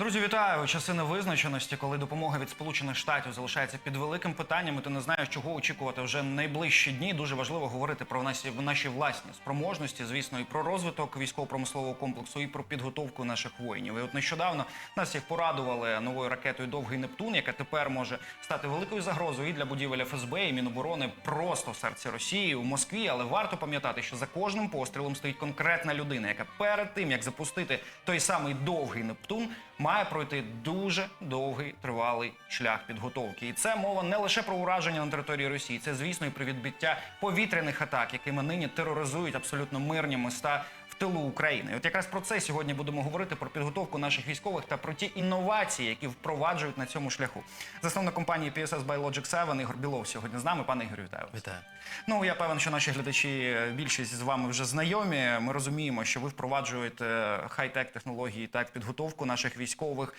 Друзі, вітаю! Часи невизначеності, коли допомога від Сполучених Штатів залишається під великим питанням, і ти не знаєш, чого очікувати вже найближчі дні. Дуже важливо говорити про наші, наші власні спроможності, звісно, і про розвиток військово-промислового комплексу, і про підготовку наших воїнів. І от нещодавно нас їх порадували новою ракетою Довгий Нептун, яка тепер може стати великою загрозою і для будівель ФСБ і Міноборони просто в серці Росії у Москві. Але варто пам'ятати, що за кожним пострілом стоїть конкретна людина, яка перед тим як запустити той самий довгий Нептун, має пройти дуже довгий тривалий шлях підготовки. І це мова не лише про ураження на території Росії, це звісно і про відбиття повітряних атак, якими нині тероризують абсолютно мирні міста тилу України. От якраз про це сьогодні будемо говорити про підготовку наших військових та про ті інновації, які впроваджують на цьому шляху. Засновник компанії PSS Biologic 7 Ігор Білов сьогодні з нами. Пане Ігорю, вітаю. вас. Вітаю. Ну я певен, що наші глядачі більшість з вами вже знайомі. Ми розуміємо, що ви впроваджуєте хай-тек технології, так підготовку наших військових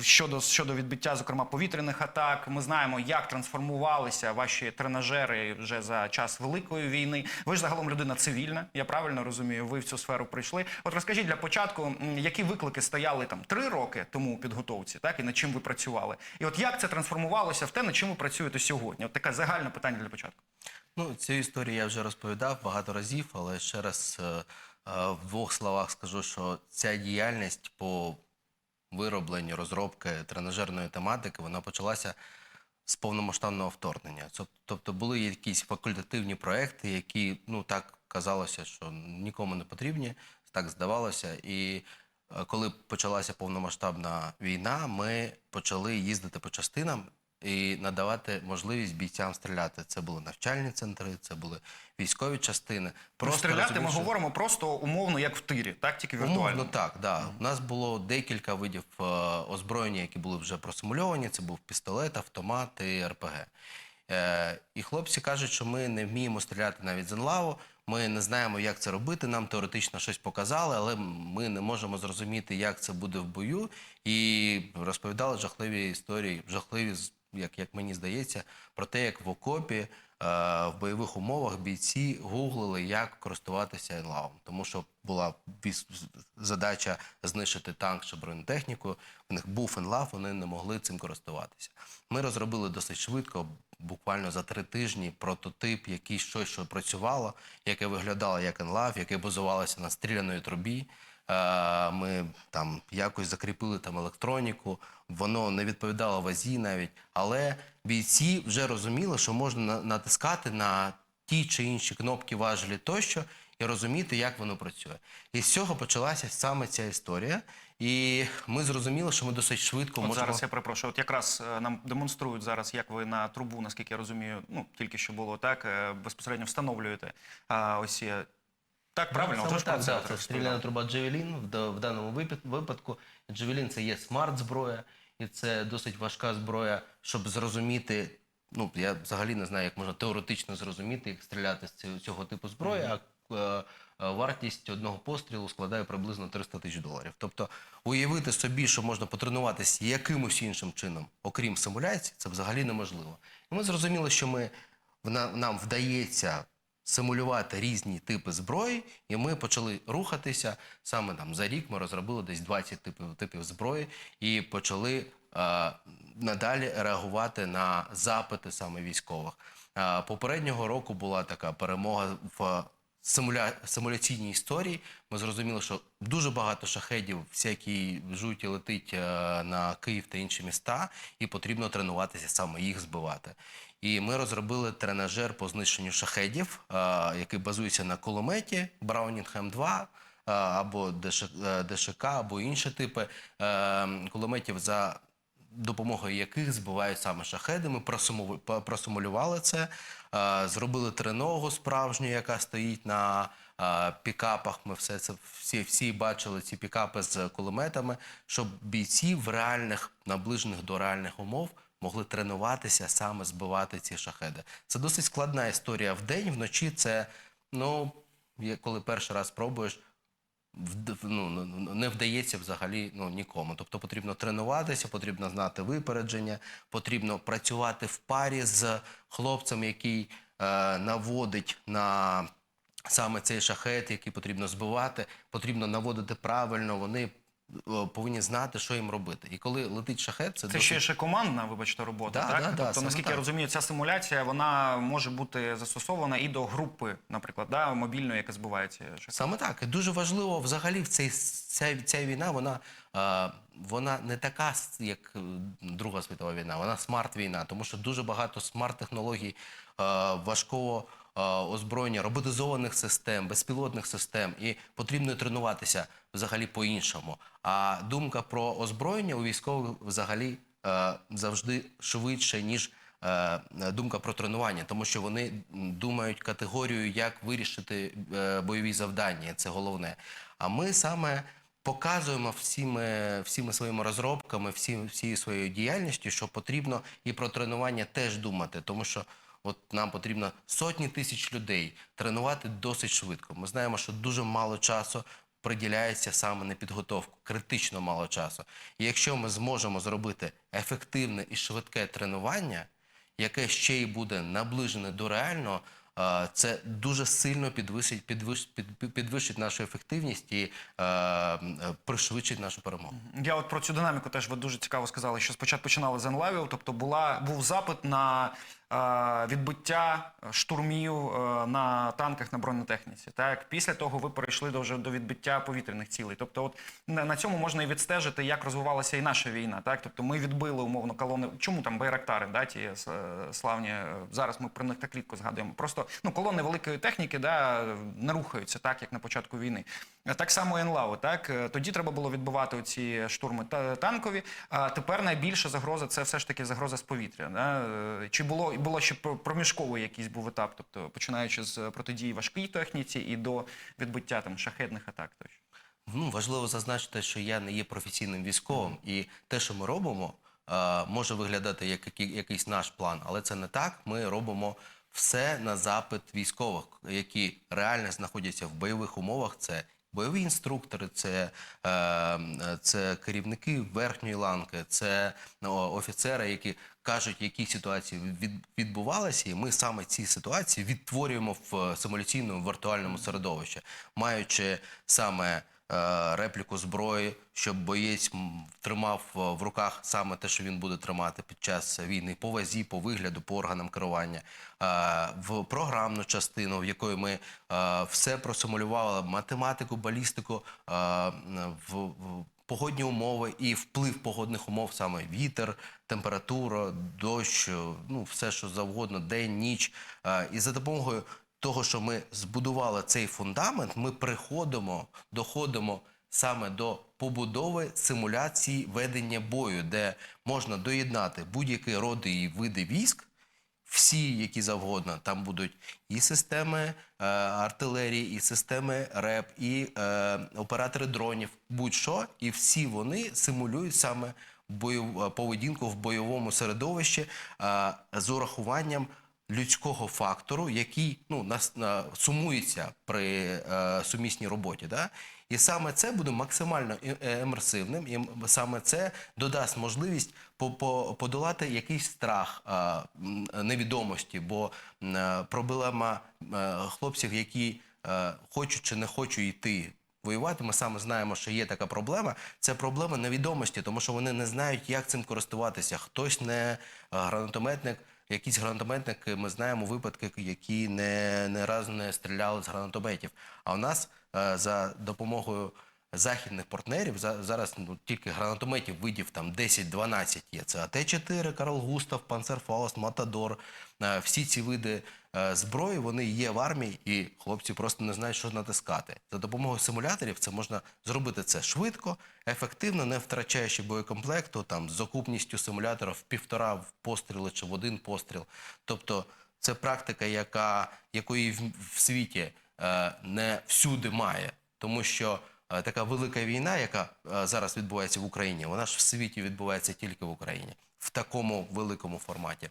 щодо щодо відбиття, зокрема повітряних атак. Ми знаємо, як трансформувалися ваші тренажери вже за час великої війни. Ви ж загалом людина цивільна. Я правильно розумію. Ви в цю сферу прийшли. От розкажіть для початку, які виклики стояли там три роки тому у підготовці, так і над чим ви працювали, і от як це трансформувалося в те, над чим ви працюєте сьогодні? От таке загальне питання для початку. Ну, цю історію я вже розповідав багато разів, але ще раз е, е, в двох словах скажу, що ця діяльність по виробленню розробки тренажерної тематики вона почалася з повномасштабного вторгнення. Тобто були якісь факультативні проекти, які ну так казалося, що нікому не потрібні, так здавалося. І е, коли почалася повномасштабна війна, ми почали їздити по частинам і надавати можливість бійцям стріляти. Це були навчальні центри, це були військові частини. Про стріляти ми розумівши- говоримо просто умовно, як в тирі, так тільки віртуально. Умовно так, да. У нас було декілька видів е, озброєння, які були вже просимульовані. Це був пістолет, автомат і РПГ. Е, і хлопці кажуть, що ми не вміємо стріляти навіть з енлаву. Ми не знаємо, як це робити. Нам теоретично щось показали, але ми не можемо зрозуміти, як це буде в бою. І розповідали жахливі історії, жахливі, як, як мені здається, про те, як в окопі е, в бойових умовах бійці гуглили, як користуватися енлавом. Тому що була задача знищити танк чи бронетехніку. В них був енлав, вони не могли цим користуватися. Ми розробили досить швидко, буквально за три тижні, прототип, який щось, що працювало, яке виглядало як енлав, яке базувалося на стріляної трубі. Е, Ми там якось закріпили там електроніку, воно не відповідало вазі навіть, але бійці вже розуміли, що можна натискати на ті чи інші кнопки важелі тощо і розуміти, як воно працює. І з цього почалася саме ця історія. І ми зрозуміли, що ми досить швидко От можемо. зараз я перепрошую. От якраз е, нам демонструють зараз, як ви на трубу, наскільки я розумію, ну тільки що було так, е, безпосередньо встановлюєте а, ось Так, правильно, Саме Отож, про це да, це стріляна труба Джевелін. В, в даному випадку Джевелін це є смарт-зброя, і це досить важка зброя, щоб зрозуміти. Ну, я взагалі не знаю, як можна теоретично зрозуміти, як стріляти з цього, цього типу зброї, а е, е, вартість одного пострілу складає приблизно 300 тисяч доларів. Тобто уявити собі, що можна потренуватися якимось іншим чином, окрім симуляції, це взагалі неможливо. І ми зрозуміли, що ми, нам вдається симулювати різні типи зброї, і ми почали рухатися. Саме там за рік ми розробили десь 20 типів, типів зброї і почали е, надалі реагувати на запити саме військових. Е, попереднього року була така перемога в симуля... симуляційній історії. Ми зрозуміли, що дуже багато шахедів, всякі жуті летить е, на Київ та інші міста, і потрібно тренуватися саме їх збивати. І ми розробили тренажер по знищенню шахедів, е, який базується на кулеметі Браунінг М2 е, або ДШК, або інші типи кулеметів, за допомогою яких збивають саме шахеди. Ми просимулювали це, зробили треногу справжню, яка стоїть на е, пікапах. Ми все це всі, всі бачили ці пікапи з кулеметами, щоб бійці в реальних, наближених до реальних умов могли тренуватися саме збивати ці шахеди. Це досить складна історія в день, вночі це, ну, коли перший раз пробуєш, ну, ну, ну, не вдається взагалі ну, нікому. Тобто потрібно тренуватися, потрібно знати випередження, потрібно працювати в парі з хлопцем, який е, наводить на саме цей шахет, який потрібно збивати, потрібно наводити правильно. Вони повинні знати, що їм робити. І коли летить шахет, це, Це досить ще ще командна, вибачте, робота. Да, так? да, да, тобто, наскільки так. я розумію, ця симуляція вона може бути застосована і до групи, наприклад, да, мобільної, яка збиває ці. Саме так. І дуже важливо взагалі в цей, ця, ця війна, вона, е, вона не така, як е, Друга світова війна, вона смарт-війна, тому що дуже багато смарт-технологій, е, важкого е, озброєння, роботизованих систем, безпілотних систем, і потрібно тренуватися взагалі по-іншому. А думка про озброєння у військових взагалі е, завжди швидше, ніж е, думка про тренування, тому що вони думають категорію, як вирішити е, бойові завдання. Це головне. А ми саме показуємо всіми, всіми своїми розробками, всі, всією своєю діяльністю, що потрібно і про тренування теж думати, тому що. От нам потрібно сотні тисяч людей тренувати досить швидко. Ми знаємо, що дуже мало часу приділяється саме на підготовку, критично мало часу. І якщо ми зможемо зробити ефективне і швидке тренування, яке ще й буде наближене до реального, це дуже сильно підвищить, підвищить, нашу ефективність і е, е, пришвидшить нашу перемогу. Я от про цю динаміку теж ви дуже цікаво сказали, що спочатку починали з енлевів, тобто була, був запит на е, відбиття штурмів е, на танках на бронетехніці. Так? Після того ви перейшли до, вже до відбиття повітряних цілей. Тобто, от на, на цьому можна і відстежити, як розвивалася і наша війна. Так? Тобто ми відбили умовно колони. Чому там байрактари, да, ті е, славні, е, зараз ми про них так рідко згадуємо. Просто ну, колони великої техніки да, не рухаються так, як на початку війни. Так само НЛАВи, так тоді треба було відбивати ці штурми та- танкові. А тепер найбільша загроза це все ж таки загроза з повітря. Да? Чи було було ще про- проміжковий якийсь був етап, тобто починаючи з протидії важкій техніці і до відбиття там шахетних атак тощо. Ну, важливо зазначити, що я не є професійним військовим, і те, що ми робимо, може виглядати як якийсь наш план, але це не так. Ми робимо все на запит військових, які реально знаходяться в бойових умовах. Це бойові інструктори, це, е, е, це керівники верхньої ланки, це ну, офіцери, які кажуть, які ситуації відбувалися, і ми саме ці ситуації відтворюємо в е, симуляційному віртуальному середовищі, маючи саме е, репліку зброї, щоб боєць тримав е, в руках саме те, що він буде тримати під час війни, по вазі, по вигляду, по органам керування, е, в програмну частину, в якої ми е, все просимулювали, математику, балістику, е, в, погодні умови і вплив погодних умов, саме вітер, температура, дощ, е, ну все, що завгодно, день, ніч. Е, І за допомогою того, що ми збудували цей фундамент, ми приходимо, доходимо саме до побудови симуляції ведення бою, де можна доєднати будь-які роди і види військ, всі, які завгодно, там будуть і системи е, артилерії, і системи РЕП, і е, оператори дронів, будь-що, і всі вони симулюють саме бойов, е, поведінку в бойовому середовищі е, з урахуванням людського фактору, який ну, нас, на, сумується при е, сумісній роботі. Да? І саме це буде максимально е, емерсивним, і саме це додасть можливість по- по- подолати якийсь страх е, невідомості, бо е, проблема хлопців, які хочуть чи не хочуть йти. Воювати, ми саме знаємо, що є така проблема. Це проблема невідомості, тому що вони не знають, як цим користуватися. Хтось не гранатометник, якісь гранатометники, ми знаємо випадки, які не, не раз не стріляли з гранатометів. А у нас е, за допомогою західних партнерів за, зараз ну, тільки гранатометів видів там 10-12 є. Це АТ-4, Карл Густав, Панцерфауст, Матадор. Е, Всі ці види е, зброї вони є в армії, і хлопці просто не знають, що натискати. За допомогою симуляторів це можна зробити це швидко, ефективно, не втрачаючи боєкомплекту, там з окупністю симулятора в півтора постріли чи в один постріл. Тобто це практика, яка, якої в, світі е, не всюди має, тому що така велика війна, яка е, зараз відбувається в Україні, вона ж в світі відбувається тільки в Україні в такому великому форматі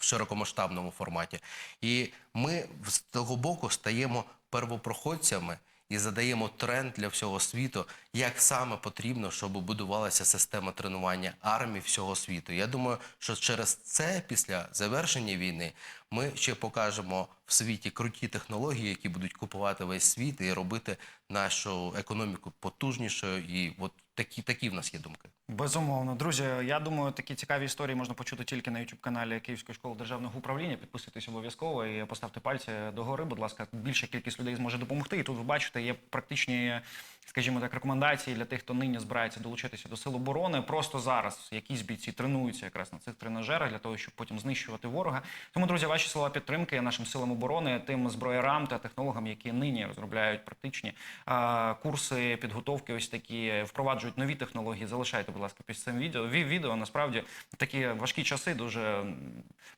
в широкомасштабному форматі. І ми з того боку стаємо первопроходцями і задаємо тренд для всього світу, як саме потрібно, щоб будувалася система тренування армії всього світу. Я думаю, що через це, після завершення війни, ми ще покажемо в світі круті технології, які будуть купувати весь світ і робити нашу економіку потужнішою і от такі, такі в нас є думки. Безумовно, друзі. Я думаю, такі цікаві історії можна почути тільки на youtube каналі Київської школи державного управління. Підписуйтесь обов'язково і поставте пальці догори. Будь ласка, більша кількість людей зможе допомогти. І тут ви бачите, є практичні, скажімо так, рекомендації для тих, хто нині збирається долучитися до сил оборони. Просто зараз якісь бійці тренуються якраз на цих тренажерах для того, щоб потім знищувати ворога. Тому, друзі, ваші слова підтримки нашим силам оборони, тим зброярам та технологам, які нині розробляють практичні а, курси підготовки, ось такі впроваджують нові технології. Залишайте, будь ласка, під цим відео. Ві- відео насправді такі важкі часи дуже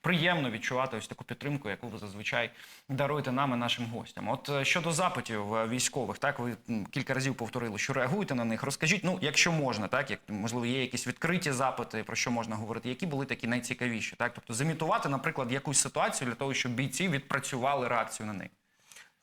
приємно відчувати ось таку підтримку, яку ви зазвичай даруєте нам і нашим гостям. От е, щодо запитів е, військових, так ви кілька разів повторили, що реагуєте на них. Розкажіть, ну якщо можна, так як можливо є якісь відкриті запити, про що можна говорити, які були такі найцікавіші, так тобто замітувати, наприклад, якусь ситуацію для того, щоб бійці відпрацювали реакцію на неї.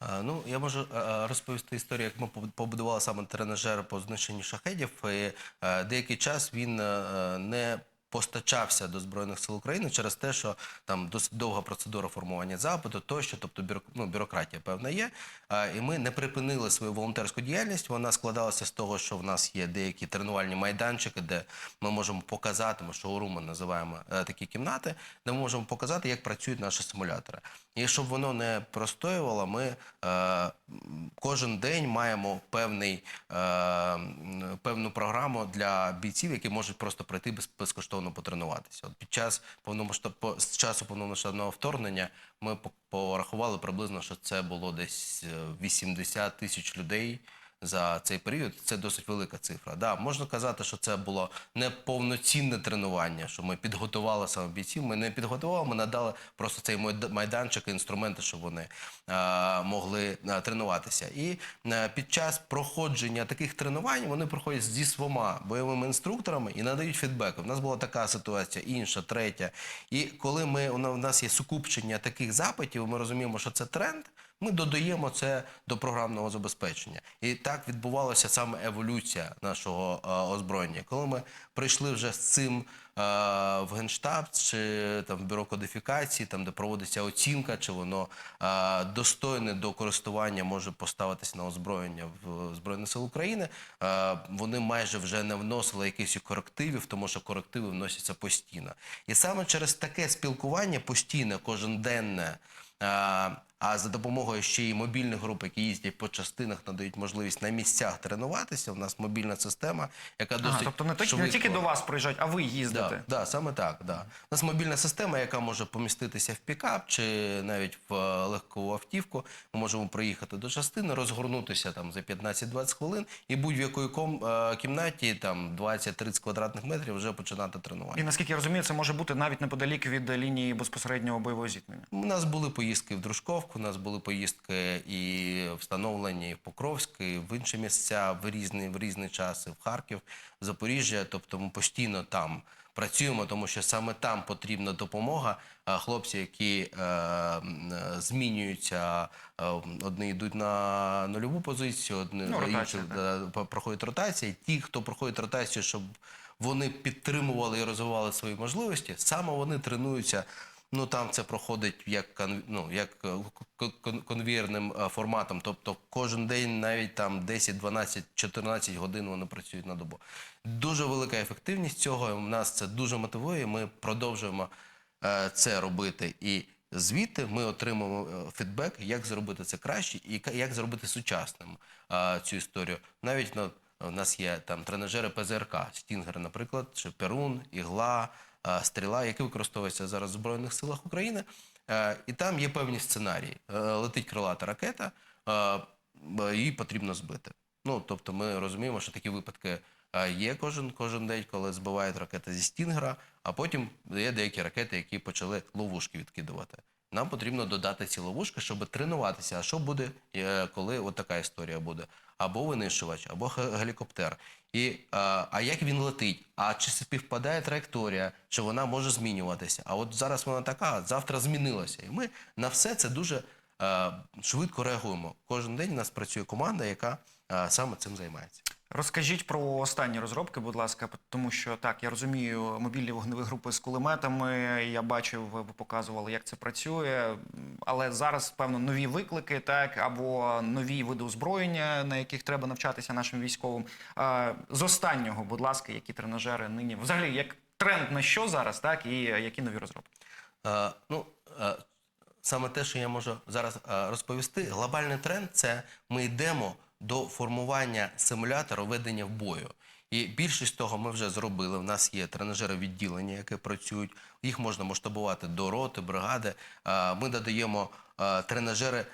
А, Ну, я можу е, розповісти історію, як ми поб- побудували саме тренажер по знищенню шахедів. І, е, деякий час він е, не постачався до Збройних сил України через те, що там досить довга процедура формування запиту, тощо, тобто бюро, ну, бюрократія певна є. А, І ми не припинили свою волонтерську діяльність. Вона складалася з того, що в нас є деякі тренувальні майданчики, де ми можемо показати, ми що шоуруми називаємо е, такі кімнати, де ми можемо показати, як працюють наші симулятори. І щоб воно не простоювало, ми е, кожен день маємо певний, е, певну програму для бійців, які можуть просто прийти без, безкоштовно потренуватися. От під час повномасштаб... по- з часу повномасштабного вторгнення ми по- порахували приблизно, що це було десь е, 80 тисяч людей. За цей період це досить велика цифра. Да, можна казати, що це було не повноцінне тренування, що ми підготували саме бійців. Ми не підготували, ми надали просто цей майд- майданчик, інструменти, щоб вони е, могли е, тренуватися. І е, під час проходження таких тренувань вони проходять зі двома бойовими інструкторами і надають фідбек. У нас була така ситуація, інша, третя. І коли ми у нас є сукупчення таких запитів, ми розуміємо, що це тренд. Ми додаємо це до програмного забезпечення. І так відбувалася саме еволюція нашого е, озброєння. Коли ми прийшли вже з цим е, в Генштаб чи там в бюро кодифікації, там де проводиться оцінка, чи воно е, достойне до користування може поставитися на озброєння в Збройних сил України, вони майже вже не вносили якихось корективів, тому що корективи вносяться постійно. І саме через таке спілкування постійне, коженденне. А, а за допомогою ще й мобільних груп, які їздять по частинах, надають можливість на місцях тренуватися. У нас мобільна система, яка досить Ага, тобто не, тільки- не тільки до вас приїжджають, а ви їздите. Да, да, саме так. Да. У нас мобільна система, яка може поміститися в пікап чи навіть в е, легкову автівку. Ми можемо приїхати до частини, розгорнутися там за 15-20 хвилин і будь-в якої ком, е, кімнаті, там 20-30 квадратних метрів, вже починати тренування. І наскільки я розумію, це може бути навіть неподалік від лінії безпосереднього бойового зіткнення. У нас були поїздки в Дружковку, у нас були поїздки і встановлені в Покровськ, і в інші місця в різні, в різні часи, в Харків, в Запоріжжя. Тобто ми постійно там працюємо, тому що саме там потрібна допомога. Хлопці, які е, змінюються, е, одні йдуть на нульову позицію, одні Ну, ротація, інші так. е, проходять ротації. Ті, хто проходить ротацію, щоб вони підтримували і розвивали свої можливості, саме вони тренуються. Ну там це проходить як ну, як е, кон- кон- конвієрним е, форматом. Тобто кожен день навіть там 10, 12, 14 годин вони працюють на добу. Дуже велика ефективність цього. У нас це дуже мотивує. Ми продовжуємо е, це робити. І звідти ми отримуємо фідбек, як зробити це краще і як зробити сучасним цю історію. Навіть ну, у нас є там тренажери ПЗРК, Стінгер, наприклад, чи Перун, Ігла, Стріла, які використовуються зараз в Збройних силах України. Е, І там є певні сценарії. Е, Летить крилата ракета, е, її потрібно збити. Ну, тобто ми розуміємо, що такі випадки е, є кожен, кожен день, коли збивають ракети зі Стінгера, а потім є деякі ракети, які почали ловушки відкидувати. Нам потрібно додати ці ловушки, щоб тренуватися. А що буде, е, коли от така історія буде? Або винищувач, або гелікоптер. І, е, а як він летить? А чи співпадає траєкторія, чи вона може змінюватися? А от зараз вона така, завтра змінилася. І ми на все це дуже е, швидко реагуємо. Кожен день у нас працює команда, яка е, саме цим займається. Розкажіть про останні розробки, будь ласка, тому що так, я розумію, мобільні вогневі групи з кулеметами. Я бачив, ви показували, як це працює. Але зараз, певно, нові виклики, так або нові види озброєння, на яких треба навчатися нашим військовим. З останнього, будь ласка, які тренажери нині взагалі як тренд на що зараз, так і які нові розробки? Е, ну, е, саме те, що я можу зараз розповісти, глобальний тренд це ми йдемо до формування симулятора ведення в бою. І більшість того ми вже зробили. У нас є тренажери відділення, які працюють. Їх можна масштабувати до роти, бригади. Ми додаємо тренажери,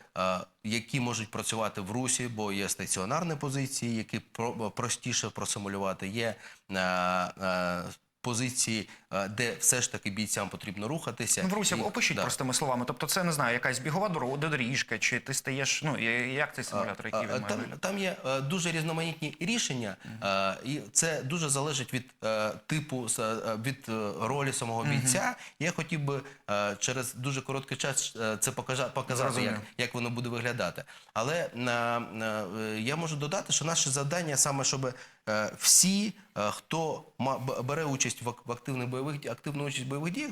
які можуть працювати в русі, бо є стаціонарні позиції, які про- простіше просимулювати. Є позиції, е, де все ж таки бійцям потрібно рухатися. Ну, в Русі, опишіть да. простими словами. Тобто, це не знаю, якась бігова доріжка, чи ти стаєш. Ну як цей симулятор, який він має там, там є е, дуже різноманітні рішення, е, і це дуже залежить від типу, від ролі самого бійця. Я хотів би через дуже короткий час це показати, як, як воно буде виглядати. Але я можу додати, що наше завдання саме, щоб е, всі, е, хто бере участь в ак- активних бойових активну участь в бойових діях,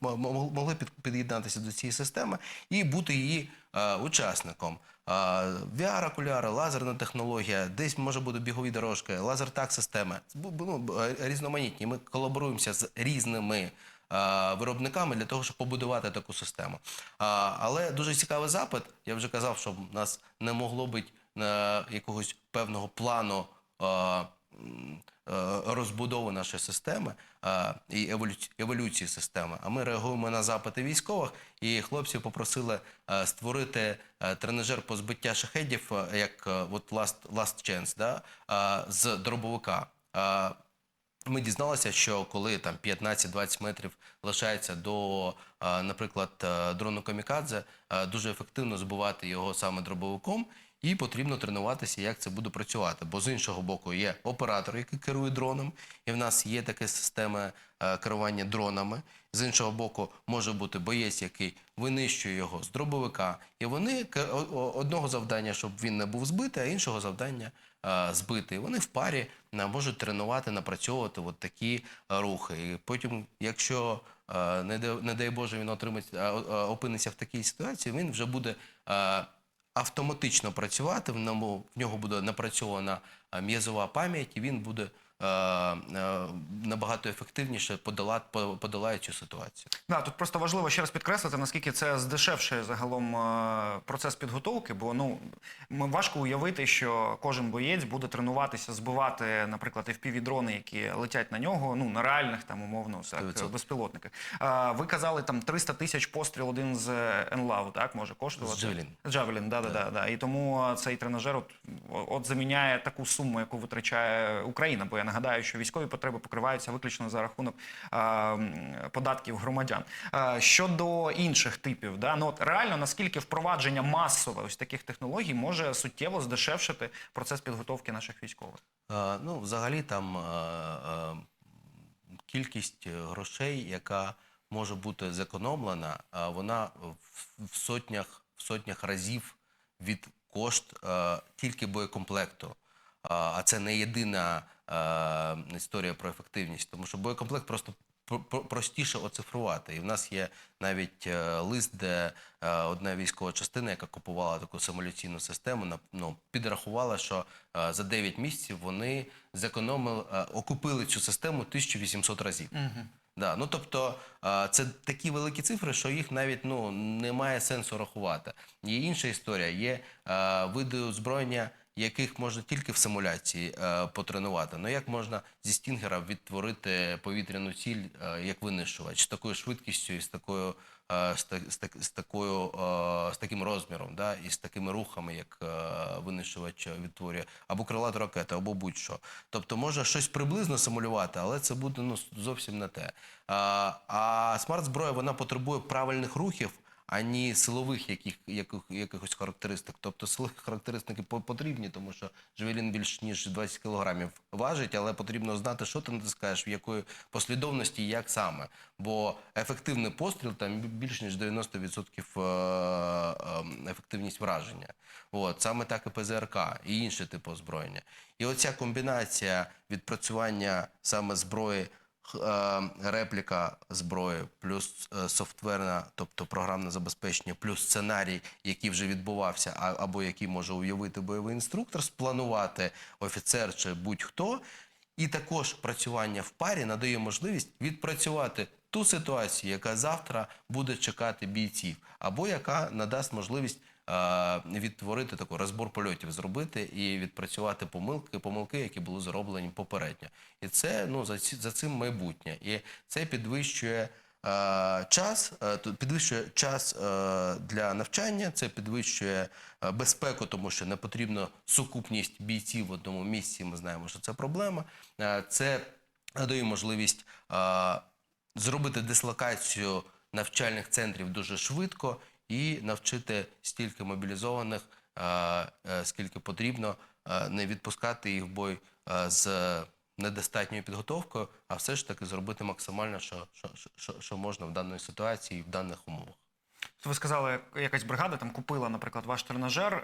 могли, під'єднатися до цієї системи і бути її е, учасником. VR-окуляри, лазерна технологія, десь може бути бігові дорожки, лазер-так системи. Ну, е, різноманітні. Ми колаборуємося з різними е, виробниками для того, щоб побудувати таку систему. Але дуже цікавий запит. Я вже казав, що в нас не могло бути е, якогось певного плану. Е, м, розбудови нашої системи і еволюції, системи. А ми реагуємо на запити військових, і хлопці попросили е, створити е, тренажер по збиття шахедів, як от last, last Chance, да, з дробовика. Ми дізналися, що коли там 15-20 метрів лишається до, наприклад, дрону камікадзе, дуже ефективно збивати його саме дробовиком. І потрібно тренуватися, як це буде працювати. Бо з іншого боку є оператор, який керує дроном, і в нас є така система е, керування дронами. З іншого боку, може бути боєць, який винищує його з дробовика. І вони одного завдання, щоб він не був збитий, а іншого завдання е, збитий. Вони в парі е, можуть тренувати, напрацьовувати от такі рухи. І потім, якщо не дай, Боже, він отримать, е, опиниться в такій ситуації, він вже буде. Автоматично працювати, в нього буде напрацьована м'язова пам'ять, і він буде набагато ефективніше подолати, по- подолає цю ситуацію. Да, тут просто важливо ще раз підкреслити, наскільки це здешевшує загалом е, процес підготовки, бо ну важко уявити, що кожен боєць буде тренуватися, збивати, наприклад, fpv-дрони, які летять на нього, ну на реальних там умовно так, 100%. безпілотниках. Ви казали там 300 тисяч постріл один з НЛАВ, так може коштувати? З Javelin. Джавелін, да, да, да, да. І тому е, цей тренажер от, от заміняє таку суму, яку витрачає Україна. Бо я нагадаю, що військові потреби покриваються виключно за рахунок податків громадян. Щодо інших типів, да, ну от реально наскільки впровадження масове ось таких технологій може суттєво здешевшити процес підготовки наших військових. Е, ну, взагалі там е, е, кількість грошей, яка може бути зекономлена, е, вона в, сотнях в сотнях разів від кошт е, тільки боєкомплекту. А а це не єдина історія про ефективність, тому що боєкомплект просто про- про- простіше оцифрувати. І в нас є навіть е, лист, де е, одна військова частина, яка купувала таку симуляційну систему, ну, підрахувала, що е, за 9 місяців вони зекономили, е, окупили цю систему 1800 разів. Да, ну тобто е, це такі великі цифри, що їх навіть ну немає сенсу рахувати. Є інша історія. Є е, види озброєння, яких можна тільки в симуляції е, потренувати. Ну як можна зі стінгера відтворити повітряну ціль е, як винищувач з такою швидкістю і з такою. е, З, та- з, так- з такою е, з таким розміром, да, і з такими рухами, як е, винищувач відтворює, або крилата ракета, або будь-що. Тобто може щось приблизно симулювати, але це буде ну, зовсім не те. А, а смарт-зброя вона потребує правильних рухів, ані силових яких, яких, якихось характеристик. Тобто силові характеристики по- потрібні, тому що Джавелін більш ніж 20 кілограмів важить, але потрібно знати, що ти натискаєш, в якої послідовності і як саме. Бо ефективний постріл там більш ніж 90% е, е, ефективність враження. От, саме так і ПЗРК і інші типи озброєння. І оця комбінація відпрацювання саме зброї, репліка зброї, плюс е, софтверна, тобто програмне забезпечення, плюс сценарій, який вже відбувався, або який може уявити бойовий інструктор, спланувати офіцер чи будь-хто. І також працювання в парі надає можливість відпрацювати ту ситуацію, яка завтра буде чекати бійців, або яка надасть можливість е, відтворити таку розбор польотів, зробити і відпрацювати помилки, помилки, які були зроблені попередньо. І це ну за за цим майбутнє. І це підвищує. е, Час е, підвищує час е, для навчання, це підвищує е, безпеку, тому що не потрібно сукупність бійців в одному місці. Ми знаємо, що це проблема. Е, Це дає можливість е, зробити дислокацію навчальних центрів дуже швидко і навчити стільки мобілізованих, е, е, скільки потрібно, е, не відпускати їх в бой з недостатньою підготовкою, а все ж таки зробити максимально, що, що, що, що можна в даній ситуації і в даних умовах. Ви сказали, якась бригада там купила, наприклад, ваш тренажер. Е,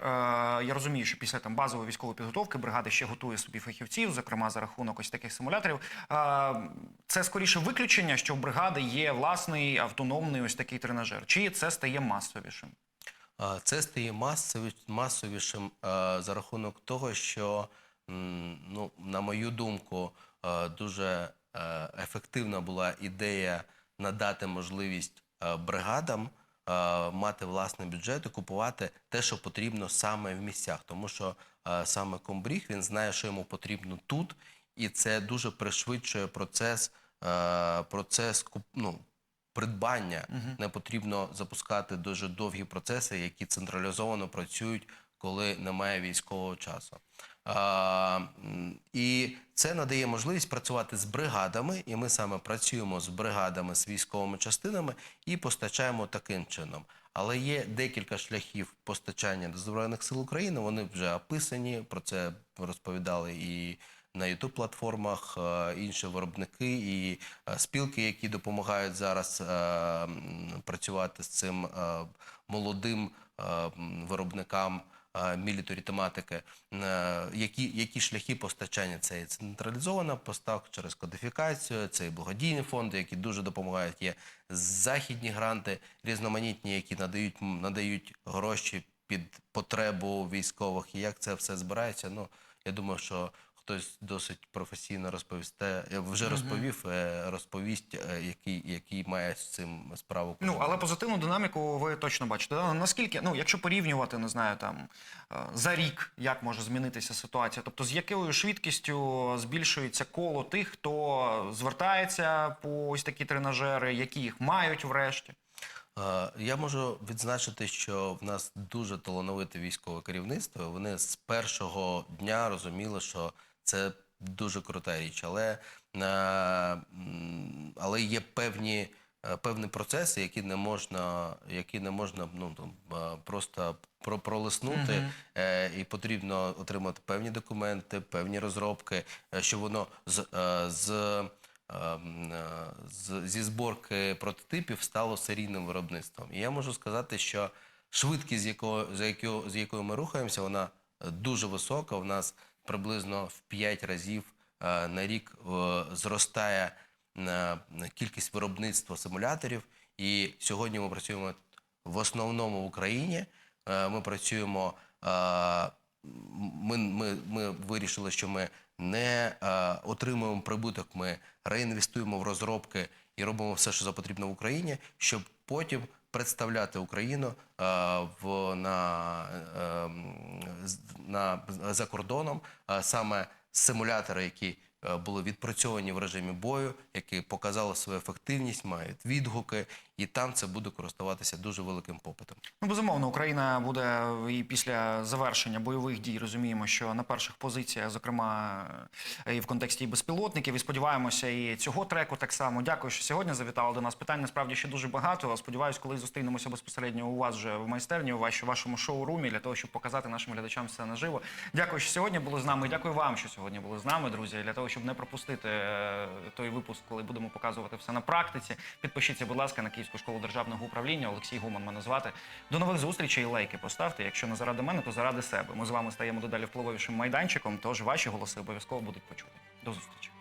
я розумію, що після там базової військової підготовки бригада ще готує собі фахівців, зокрема за рахунок ось таких симуляторів. Е, це скоріше виключення, що в бригади є власний автономний ось такий тренажер. Чи це стає масовішим? Це стає масові- масовішим е, за рахунок того, що, ну, на мою думку, е, дуже е, ефективна була ідея надати можливість е, бригадам е, мати власний бюджет і купувати те, що потрібно саме в місцях. Тому що е, саме комбріг він знає, що йому потрібно тут, і це дуже пришвидшує процес, е, процес ну, придбання. Не потрібно запускати дуже довгі процеси, які централізовано працюють, коли немає військового часу. І це надає можливість працювати з бригадами, і ми саме працюємо з бригадами, з військовими частинами і постачаємо таким чином. Але є декілька шляхів постачання до Збройних сил України. Вони вже описані, про це розповідали і на youtube платформах е, інші виробники і е, спілки, які допомагають зараз е, працювати з цим молодим виробникам мілітарі тематики, Е, які, які шляхи постачання це і централізована поставка через кодифікацію, це і благодійні фонди, які дуже допомагають. Є західні гранти, різноманітні, які надають, надають гроші під потребу військових. І як це все збирається? Ну я думаю, що хтось досить професійно розповісте, е, вже розповів, е, розповість, е, який, який має з цим справу. Ну, але позитивну динаміку ви точно бачите. Наскільки, ну, якщо порівнювати, не знаю, там за рік, як може змінитися ситуація? Тобто, з якою швидкістю збільшується коло тих, хто звертається по ось такі тренажери, які їх мають врешті? Я можу відзначити, що в нас дуже талановите військове керівництво. Вони з першого дня розуміли, що це дуже крута річ, але, е, але є певні, е, певні процеси, які не можна, які не можна ну, там, е, просто про- пролиснути, е, і потрібно отримати певні документи, певні розробки, щоб воно з, з з- зі зборки прототипів стало серійним виробництвом. І я можу сказати, що швидкість, з якою, з якою ми рухаємося, вона дуже висока. У нас приблизно в 5 разів е, на рік е, зростає е, кількість виробництва симуляторів. І сьогодні ми працюємо в основному в Україні. Ми працюємо. Ми, ми, ми вирішили, що ми не отримуємо прибуток, ми реінвестуємо в розробки і робимо все, що за потрібно в Україні, щоб потім представляти Україну е, в, на, е, на, за кордоном. Е, саме симулятори, які були відпрацьовані в режимі бою, які показали свою ефективність, мають відгуки і там це буде користуватися дуже великим попитом. Ну, безумовно, Україна буде і після завершення бойових дій розуміємо, що на перших позиціях, зокрема і в контексті безпілотників, і сподіваємося, і цього треку так само. Дякую, що сьогодні завітали до нас. Питань насправді ще дуже багато. Сподіваюсь, коли зустрінемося безпосередньо у вас вже в майстерні, у вашому шоурумі, для того, щоб показати нашим глядачам все наживо. Дякую, що сьогодні були з нами. Дякую вам, що сьогодні були з нами, друзі. Для того, щоб не пропустити е, той випуск, коли будемо показувати все на практиці. Підпишіться, будь ласка, на Київську школу державного управління. Олексій Гуман мене звати. До нових зустрічей. Лайки поставте. Якщо не заради мене, то заради себе. Ми з вами стаємо дедалі впливовішим майданчиком. Тож ваші голоси обов'язково будуть почути. До зустрічі.